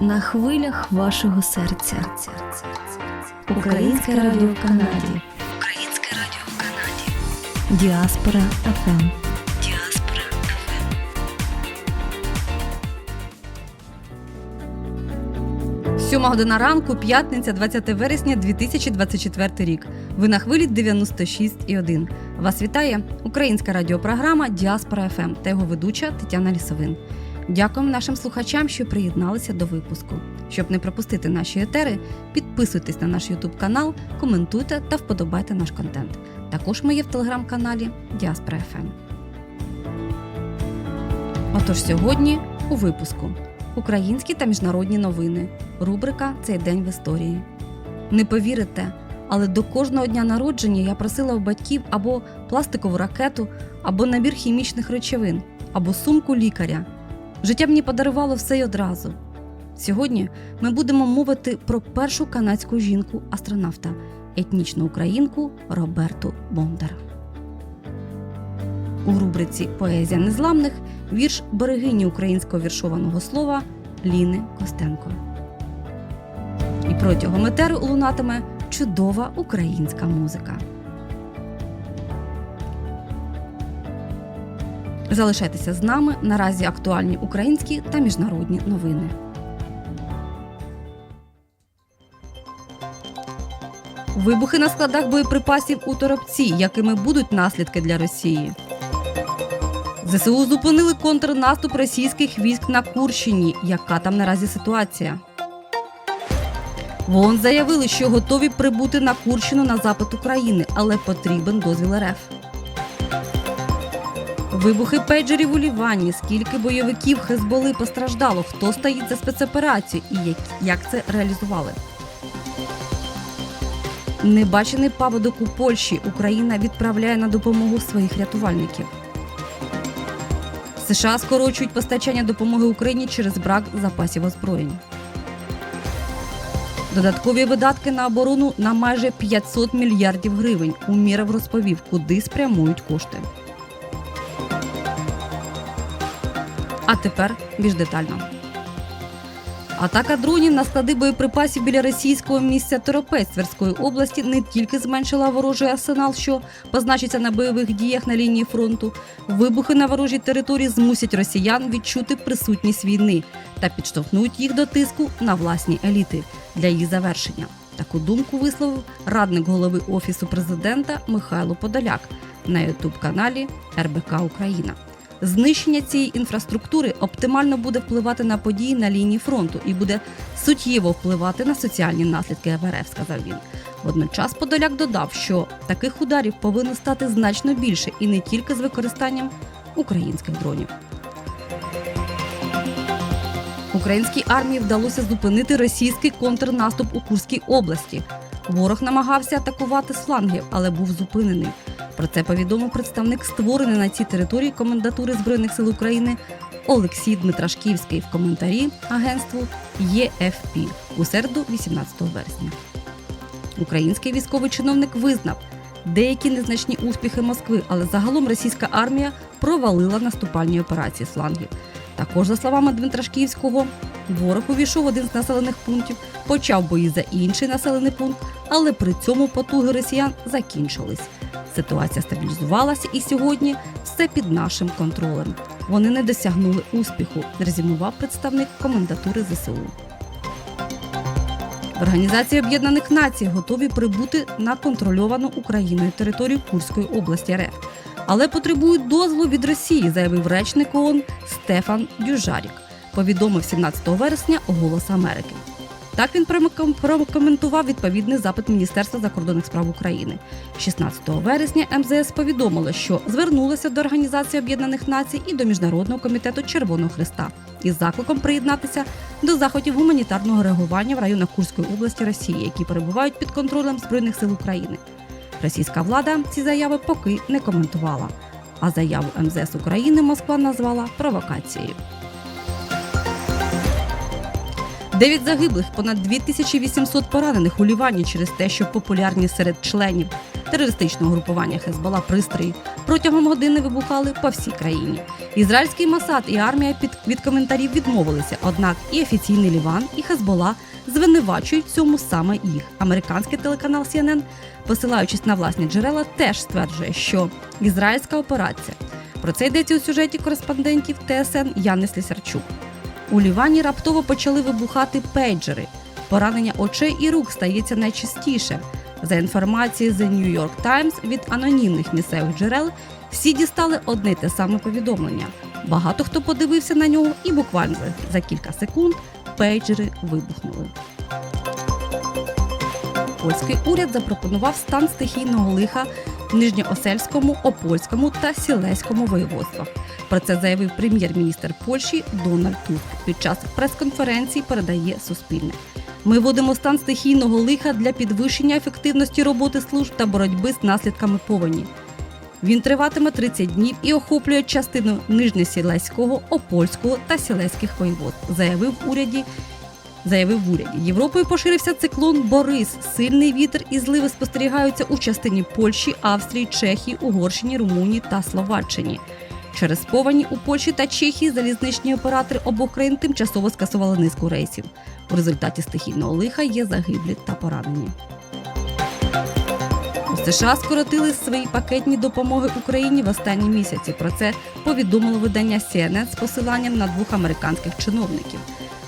на хвилях вашого серця. Українське радіо в Канаді. Українське радіо в Канаді. Діаспора ФМ. Діаспора ФМ. Сьома година ранку, п'ятниця, 20 вересня 2024 рік. Ви на хвилі 96,1. Вас вітає українська радіопрограма Діаспора ФМ та його ведуча Тетяна Лісовин. Дякуємо нашим слухачам, що приєдналися до випуску. Щоб не пропустити наші етери, підписуйтесь на наш Ютуб канал, коментуйте та вподобайте наш контент. Також ми є в телеграм-каналі Діаспора ФМ. Отож сьогодні у випуску українські та міжнародні новини. Рубрика Цей день в історії. Не повірите, але до кожного дня народження я просила у батьків або пластикову ракету, або набір хімічних речовин, або сумку лікаря. Життя мені подарувало все й одразу. Сьогодні ми будемо мовити про першу канадську жінку-астронавта, етнічну українку Роберту Бондар. У рубриці Поезія незламних вірш берегині українського віршованого слова Ліни Костенко. І протягом етеру лунатиме чудова українська музика. Залишайтеся з нами. Наразі актуальні українські та міжнародні новини. Вибухи на складах боєприпасів у Торопці, якими будуть наслідки для Росії. ЗСУ зупинили контрнаступ російських військ на Курщині. Яка там наразі ситуація? В ООН заявили, що готові прибути на Курщину на запит України, але потрібен дозвіл РФ. Вибухи пейджерів у Лівані. Скільки бойовиків Хезболи постраждало? Хто стоїть за спецоперацію і як, як це реалізували? Небачений паводок у Польщі. Україна відправляє на допомогу своїх рятувальників. США скорочують постачання допомоги Україні через брак запасів озброєнь. Додаткові видатки на оборону на майже 500 мільярдів гривень. Уміров розповів, куди спрямують кошти. А тепер більш детально. Атака дронів на склади боєприпасів біля російського місця Торопець Тверської області не тільки зменшила ворожий арсенал, що позначиться на бойових діях на лінії фронту. Вибухи на ворожій території змусять росіян відчути присутність війни та підштовхнуть їх до тиску на власні еліти для її завершення. Таку думку висловив радник голови офісу президента Михайло Подоляк на ютуб-каналі РБК Україна. Знищення цієї інфраструктури оптимально буде впливати на події на лінії фронту і буде суттєво впливати на соціальні наслідки ВРФ, сказав він. Водночас Подоляк додав, що таких ударів повинно стати значно більше і не тільки з використанням українських дронів. Українській армії вдалося зупинити російський контрнаступ у Курській області. Ворог намагався атакувати з флангів, але був зупинений. Про це повідомив представник створеної на цій території комендатури Збройних сил України Олексій Дмитрашківський в коментарі агентству ЄФП у середу, 18 вересня. Український військовий чиновник визнав деякі незначні успіхи Москви, але загалом російська армія провалила наступальні операції з флангів. Також, за словами Дмитрашківського, ворог увійшов в один з населених пунктів, почав бої за інший населений пункт, але при цьому потуги росіян закінчились. Ситуація стабілізувалася і сьогодні все під нашим контролем. Вони не досягнули успіху, резюмував представник комендатури ЗСУ. В Організації Об'єднаних Націй готові прибути на контрольовану Україною територію Курської області РФ, але потребують дозволу від Росії, заявив речник ООН Стефан Дюжарік. Повідомив 17 вересня Голос Америки. Так він проком- прокоментував відповідний запит Міністерства закордонних справ України. 16 вересня МЗС повідомило, що звернулося до Організації Об'єднаних Націй і до Міжнародного комітету Червоного Христа із закликом приєднатися до заходів гуманітарного реагування в районах Курської області Росії, які перебувають під контролем Збройних сил України. Російська влада ці заяви поки не коментувала. А заяву МЗС України Москва назвала провокацією. Дев'ять загиблих, понад 2800 поранених у Лівані через те, що популярність серед членів терористичного групування Хезбола пристрої протягом години вибухали по всій країні. Ізраїльський Масад і армія під від коментарів відмовилися. Однак і офіційний Ліван, і Хезбола звинувачують цьому саме їх. Американський телеканал CNN, посилаючись на власні джерела, теж стверджує, що ізраїльська операція. Про це йдеться у сюжеті кореспондентів ТСН Яни Слісарчук. У Лівані раптово почали вибухати пейджери. Поранення очей і рук стається найчастіше. За інформацією The New York Times від анонімних місцевих джерел, всі дістали одне те саме повідомлення. Багато хто подивився на нього, і буквально за- кілька секунд пейджери вибухнули. Польський уряд запропонував стан стихійного лиха Нижньоосельському, Опольському та Сілеському воєводствах. Про це заявив прем'єр-міністр Польщі Дональд Туск під час прес-конференції. Передає Суспільне. Ми вводимо стан стихійного лиха для підвищення ефективності роботи служб та боротьби з наслідками повені. Він триватиме 30 днів і охоплює частину Нижньосілеського, Опольського та Сілеських воєводств, заявив уряді. Заявив в уряді. Європою поширився циклон Борис. Сильний вітер і зливи спостерігаються у частині Польщі, Австрії, Чехії, Угорщині, Румунії та Словаччині. Через повені у Польщі та Чехії залізничні оператори обох країн тимчасово скасували низку рейсів. У результаті стихійного лиха є загиблі та поранені. У США скоротили свої пакетні допомоги Україні в останні місяці. Про це повідомило видання CNN з посиланням на двох американських чиновників.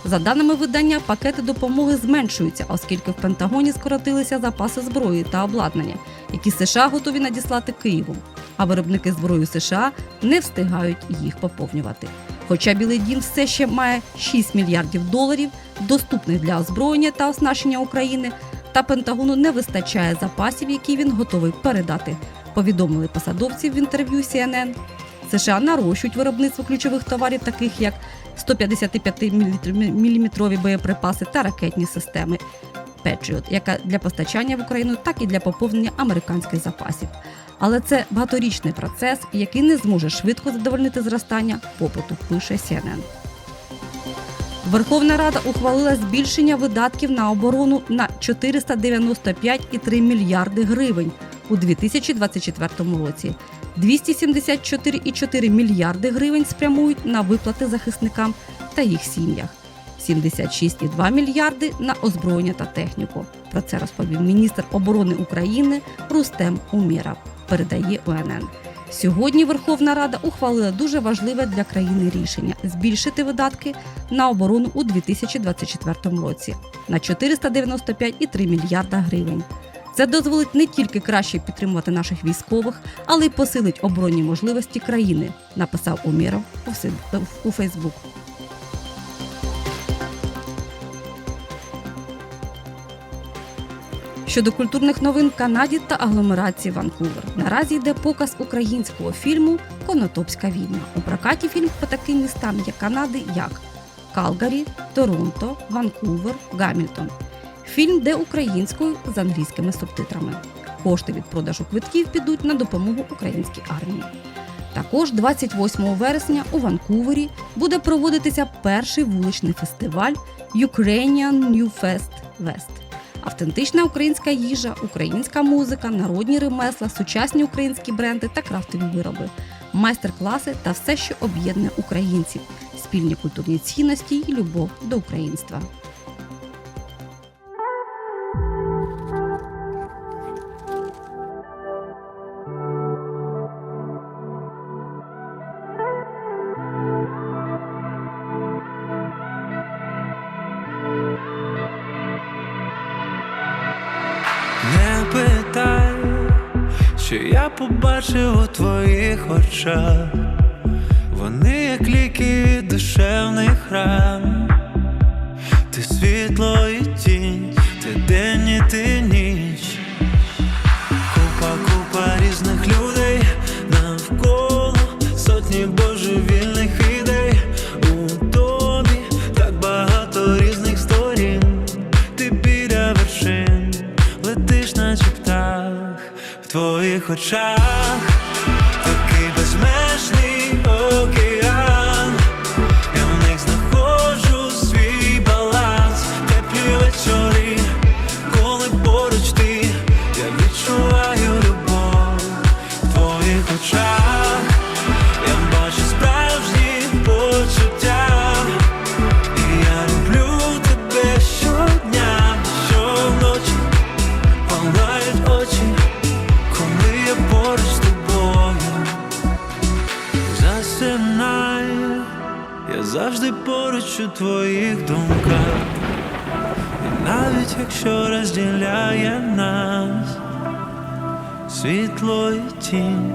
За даними видання, пакети допомоги зменшуються, оскільки в Пентагоні скоротилися запаси зброї та обладнання, які США готові надіслати Києву. А виробники зброї США не встигають їх поповнювати. Хоча Білий Дім все ще має 6 мільярдів доларів, доступних для озброєння та оснащення України, та Пентагону не вистачає запасів, які він готовий передати. Повідомили посадовці в інтерв'ю CNN. США нарощують виробництво ключових товарів, таких як 155-мм боєприпаси та ракетні системи Patriot, яка для постачання в Україну, так і для поповнення американських запасів. Але це багаторічний процес, який не зможе швидко задовольнити зростання попиту, пише CNN. Верховна Рада ухвалила збільшення видатків на оборону на 495,3 мільярди гривень у 2024 році. 274,4 мільярди гривень спрямують на виплати захисникам та їх сім'ях. 76,2 мільярди на озброєння та техніку. Про це розповів міністр оборони України Рустем Умєров. Передає УНН. Сьогодні Верховна Рада ухвалила дуже важливе для країни рішення збільшити видатки на оборону у 2024 році на 495,3 мільярда гривень. Це дозволить не тільки краще підтримувати наших військових, але й посилить оборонні можливості країни, написав Умєров у Фейсбук. Щодо культурних новин Канаді та агломерації Ванкувер. Наразі йде показ українського фільму Конотопська війна. У прокаті фільм по таким містам як Канади, як Калгарі, Торонто, Ванкувер, Гамільтон. Фільм де українською з англійськими субтитрами. Кошти від продажу квитків підуть на допомогу українській армії. Також 28 вересня у Ванкувері буде проводитися перший вуличний фестиваль Ukrainian New Fest West. Автентична українська їжа, українська музика, народні ремесла, сучасні українські бренди та крафтові вироби, майстер-класи та все, що об'єднує українців, спільні культурні цінності і любов до українства. Побачив у твоїх очах. Вони як ліки від душевних храм, Ти світло і тінь, ти день і ти ніч. Твоїх нас світло і тінь,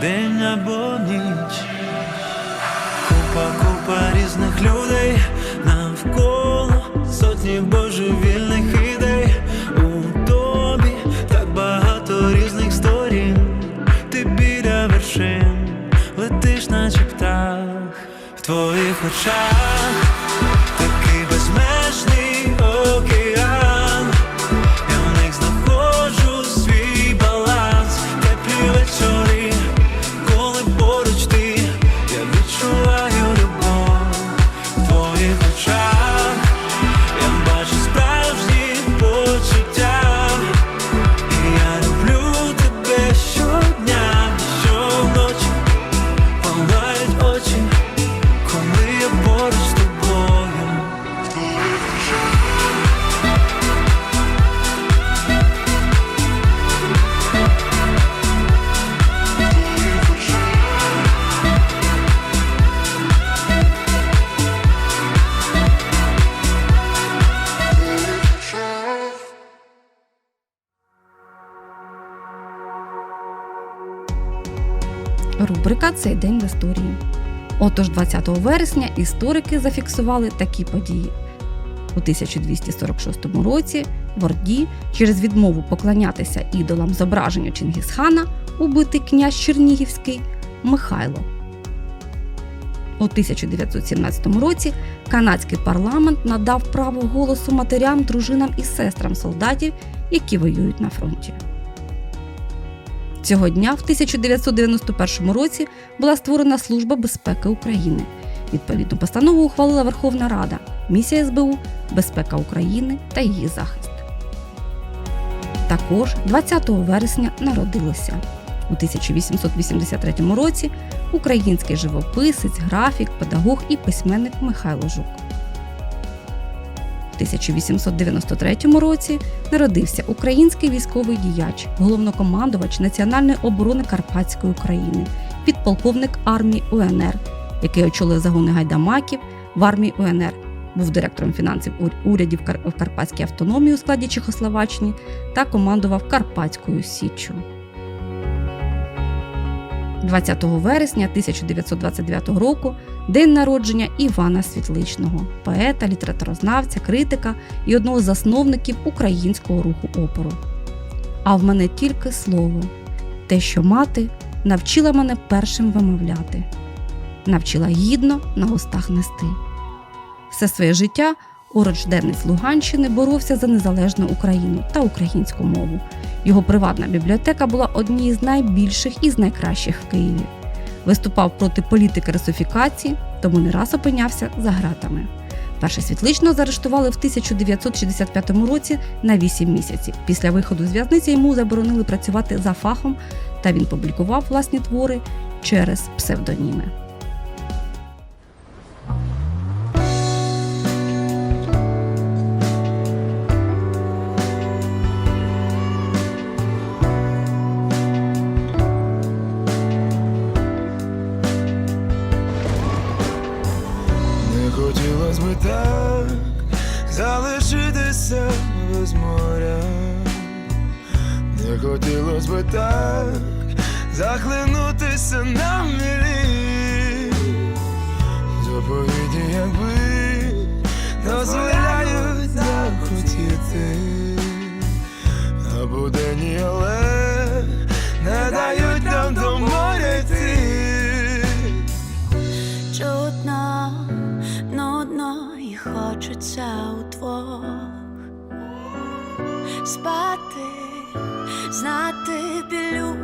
день або ніч. Купа, купа різних людей навколо сотні божевільних ідей у тобі так багато різних сторін. Ти біля вершин летиш, наче птах в твоїх очах Рубрика Цей день в історії. Отож, 20 вересня історики зафіксували такі події. У 1246 році в Орді через відмову поклонятися ідолам зображенню Чингісхана убитий князь Чернігівський Михайло. У 1917 році канадський парламент надав право голосу матерям, дружинам і сестрам солдатів, які воюють на фронті. Цього дня, в 1991 році, була створена Служба безпеки України. Відповідну постанову ухвалила Верховна Рада, місія СБУ, безпека України та її захист. Також 20 вересня народилося у 1883 році український живописець, графік, педагог і письменник Михайло Жук. У 1893 році народився український військовий діяч, головнокомандувач Національної оборони Карпатської України, підполковник армії УНР, який очолив загони гайдамаків в армії УНР, був директором фінансів ур- урядів в Карпатській автономії у складі Чехословаччини та командував Карпатською Січчю. 20 вересня 1929 року день народження Івана Світличного, поета, літературознавця, критика і одного з засновників українського руху опору. А в мене тільки слово, те, що мати навчила мене першим вимовляти, навчила гідно на устах нести. Все своє життя уроджденець Луганщини боровся за незалежну Україну та українську мову. Його приватна бібліотека була однією з найбільших і з найкращих в Києві. Виступав проти політики русифікації, тому не раз опинявся за ґратами. Перше світличного заарештували в 1965 році на 8 місяців. Після виходу з в'язниці йому заборонили працювати за фахом, та він публікував власні твори через псевдоніми. Не хотілось би так захлинутися на мілі. Заповіді, якби дозволяють так хотіти, а будені, але не дають нам до моря йти. Чутно, нудно і хочеться удвох спати, знати пілюлі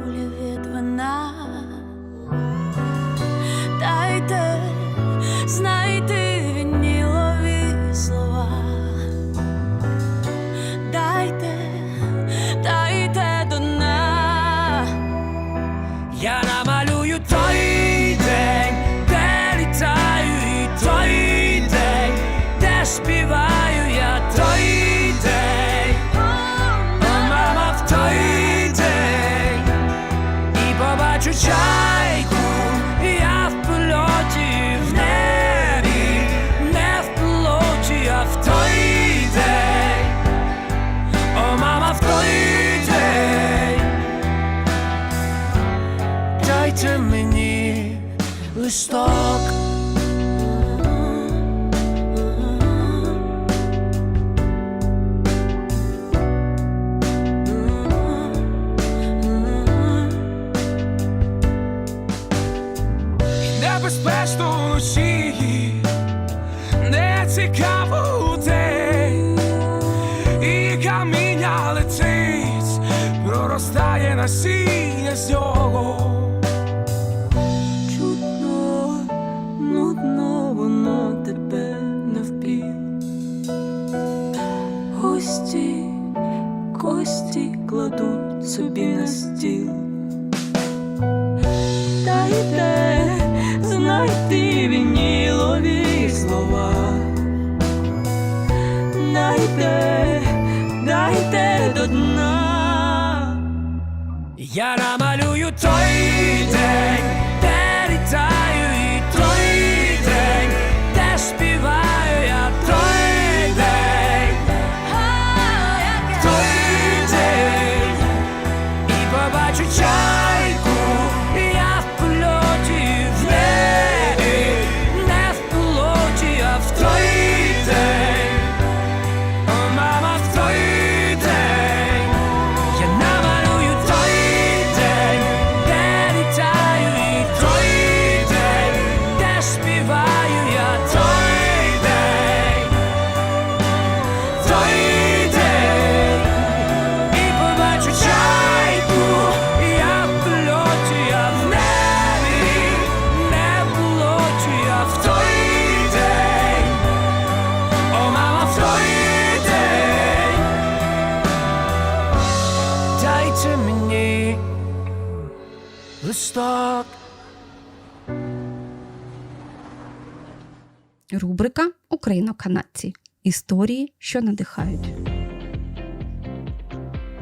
Україно-канадці. Історії, що надихають.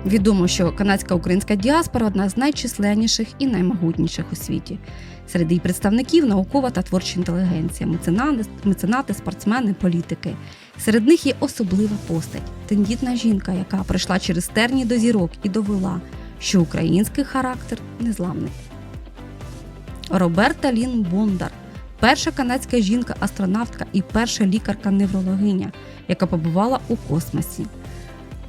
Відомо, що канадська українська діаспора одна з найчисленніших і наймогутніших у світі. Серед її представників наукова та творча інтелігенція, меценати, спортсмени, політики. Серед них є особлива постать тендітна жінка, яка прийшла через терні до зірок і довела, що український характер незламний. Роберта Лін Бондар перша канадська жінка-астронавтка і перша лікарка-неврологиня, яка побувала у космосі.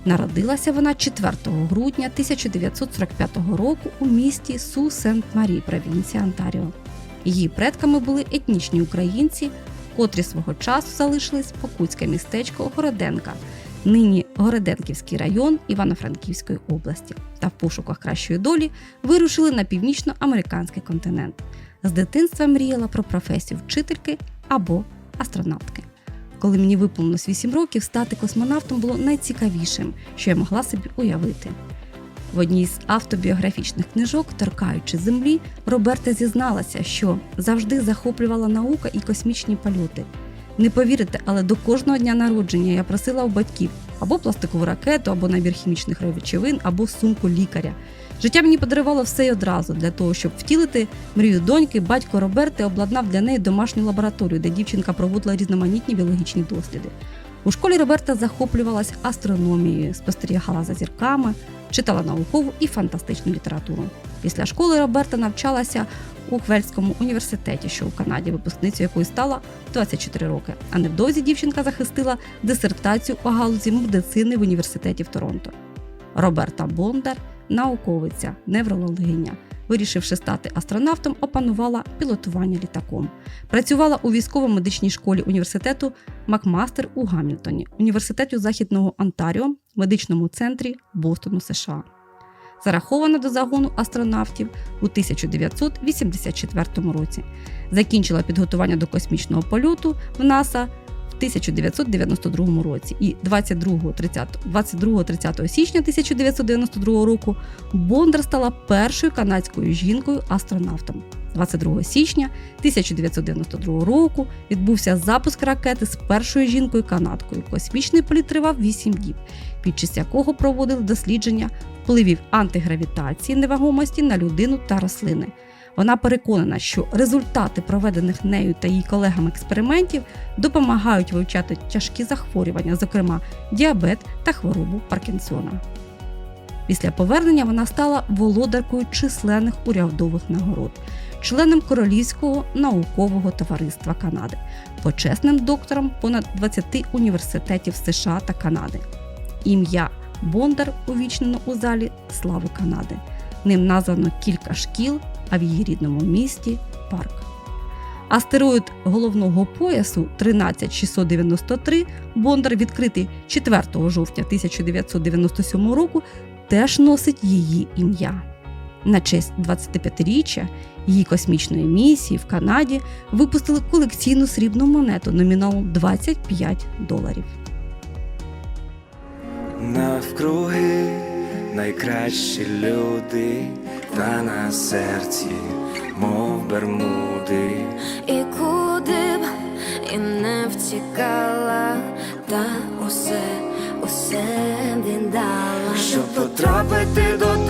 Народилася вона 4 грудня 1945 року у місті Су Сент Марі, провінція Онтаріо. Її предками були етнічні українці, котрі свого часу залишились покутське містечко Городенка, нині Городенківський район Івано-Франківської області, та в пошуках кращої долі вирушили на північноамериканський континент. З дитинства мріяла про професію вчительки або астронавтки. Коли мені виповнилось 8 років, стати космонавтом було найцікавішим, що я могла собі уявити. В одній з автобіографічних книжок, торкаючи землі, Роберта зізналася, що завжди захоплювала наука і космічні польоти. Не повірите, але до кожного дня народження я просила у батьків або пластикову ракету, або набір хімічних речовин, або сумку лікаря. Життя мені подарувало все й одразу для того, щоб втілити мрію доньки, батько Роберти обладнав для неї домашню лабораторію, де дівчинка проводила різноманітні біологічні досліди. У школі Роберта захоплювалась астрономією, спостерігала за зірками, читала наукову і фантастичну літературу. Після школи Роберта навчалася у Хвельському університеті, що у Канаді, випускницею якої стала 24 роки. А невдовзі дівчинка захистила дисертацію у галузі медицини в університеті в Торонто. Роберта Бондар, науковиця, неврологиня. Вирішивши стати астронавтом, опанувала пілотування літаком. Працювала у військово-медичній школі університету Макмастер у Гамільтоні, університеті Західного Онтаріо, медичному центрі Бостону, США. Зарахована до загону астронавтів у 1984 році. Закінчила підготування до космічного польоту в НАСА в 1992 році і 22-30 січня 1992 року Бондар стала першою канадською жінкою-астронавтом. 22 січня 1992 року відбувся запуск ракети з першою жінкою-канадкою. Космічний політ тривав 8 діб, під час якого проводили дослідження впливів антигравітації невагомості на людину та рослини. Вона переконана, що результати проведених нею та її колегами експериментів допомагають вивчати тяжкі захворювання, зокрема діабет та хворобу Паркінсона. Після повернення вона стала володаркою численних урядових нагород, членом Королівського наукового товариства Канади, почесним доктором понад 20 університетів США та Канади. Ім'я Бондар увічнено у залі Слави Канади. Ним названо кілька шкіл, а в її рідному місті парк. Астероїд головного поясу 13693 Бондар, відкритий 4 жовтня 1997 року, теж носить її ім'я. На честь 25-річчя її космічної місії в Канаді випустили колекційну срібну монету номіналом 25 доларів. Навкруги найкращі люди, та на серці, мов бермуди. І куди б і не втікала, та усе, усе віддала. Щоб потрапити додому,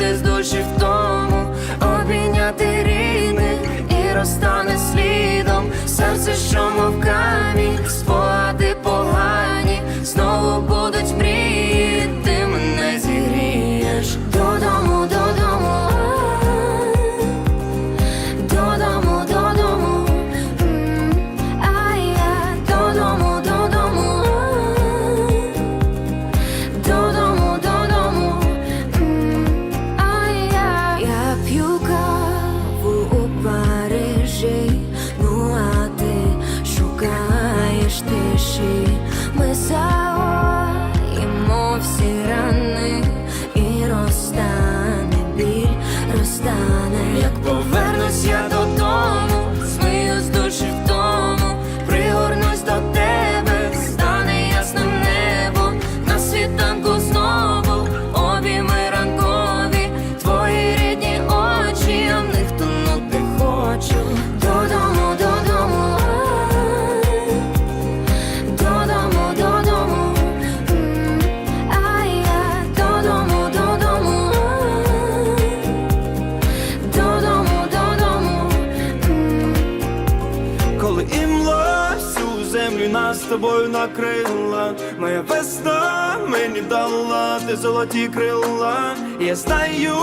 Смити з душі в тому, обійняти рідних і розтане слідом. Серце, що мов камінь, спогади погані, знову будуть мрії, тобою накрила, моя весна мені дала ти золоті крила. Я знаю,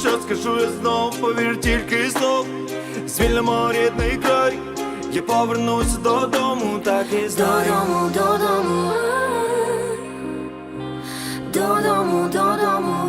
що скажу я знов, повір тільки знов. Звільнимо рідний край, я повернусь додому, так і знаю. Додому, додому, додому, додому,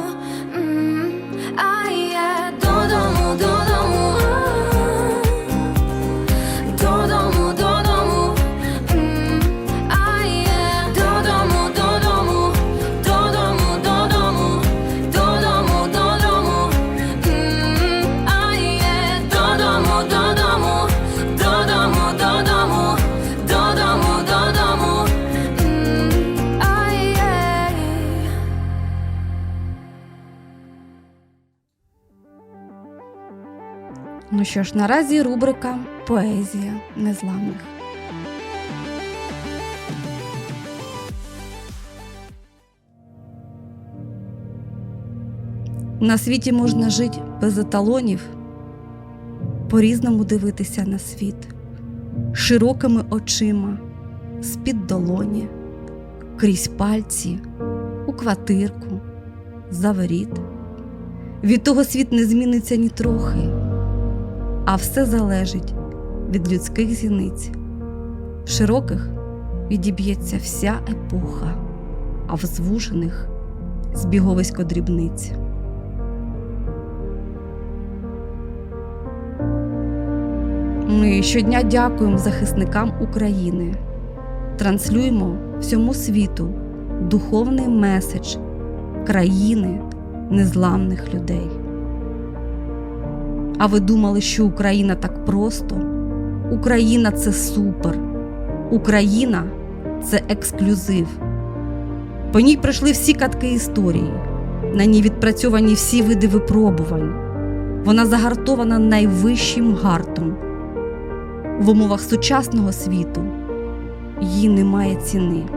Ну що ж, наразі рубрика Поезія незламних. На світі можна жити без еталонів, по-різному дивитися на світ, широкими очима, з-під долоні, крізь пальці, у квартирку, за воріт. Від того світ не зміниться ні трохи, а все залежить від людських зіниць. В широких відіб'ється вся епоха, а в звужених збіговисько дрібниць. Ми щодня дякуємо захисникам України, транслюємо всьому світу духовний меседж країни незламних людей. А ви думали, що Україна так просто? Україна це супер. Україна це ексклюзив. По ній пройшли всі катки історії, на ній відпрацьовані всі види випробувань. Вона загартована найвищим гартом. В умовах сучасного світу їй немає ціни.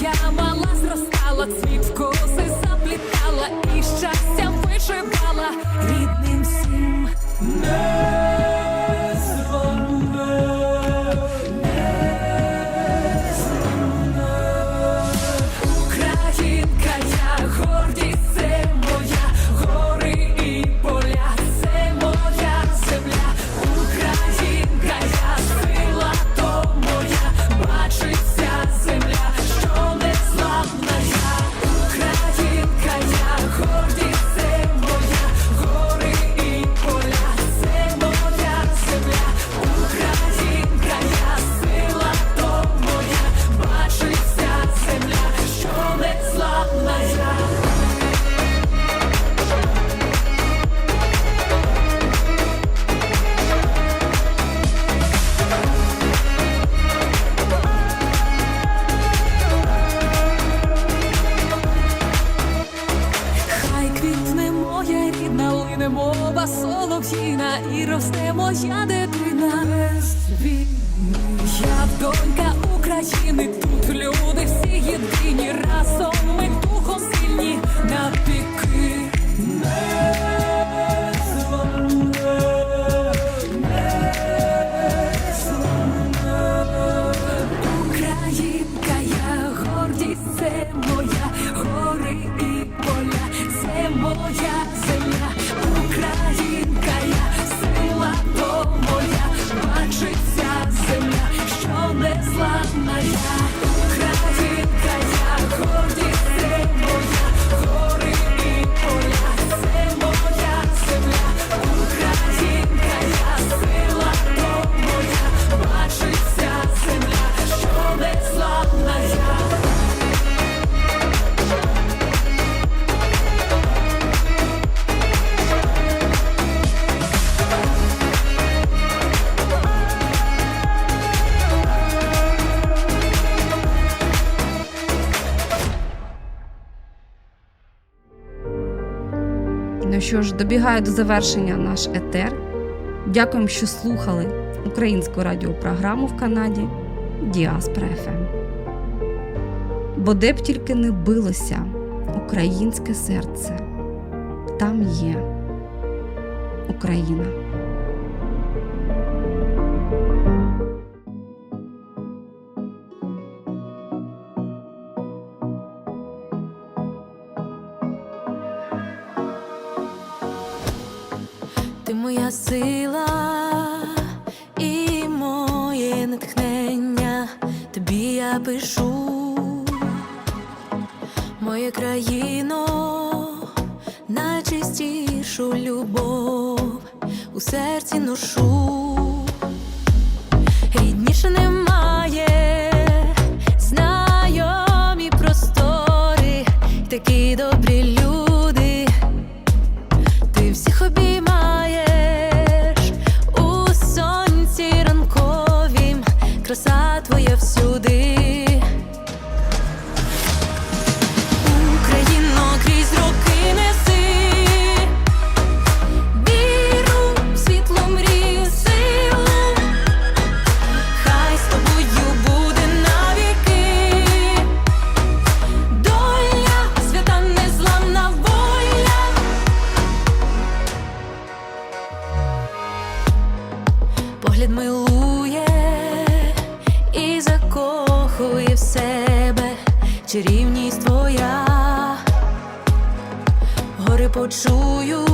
Я hoje a що ж, добігає до завершення наш етер. Дякуємо, що слухали українську радіопрограму в Канаді Діаспора ФМ. Ем». Бо де б тільки не билося українське серце, там є Україна. Ти моя сила і моє натхнення, тобі я пишу, моє країно, найчистішу любов. У серці ношу. почую.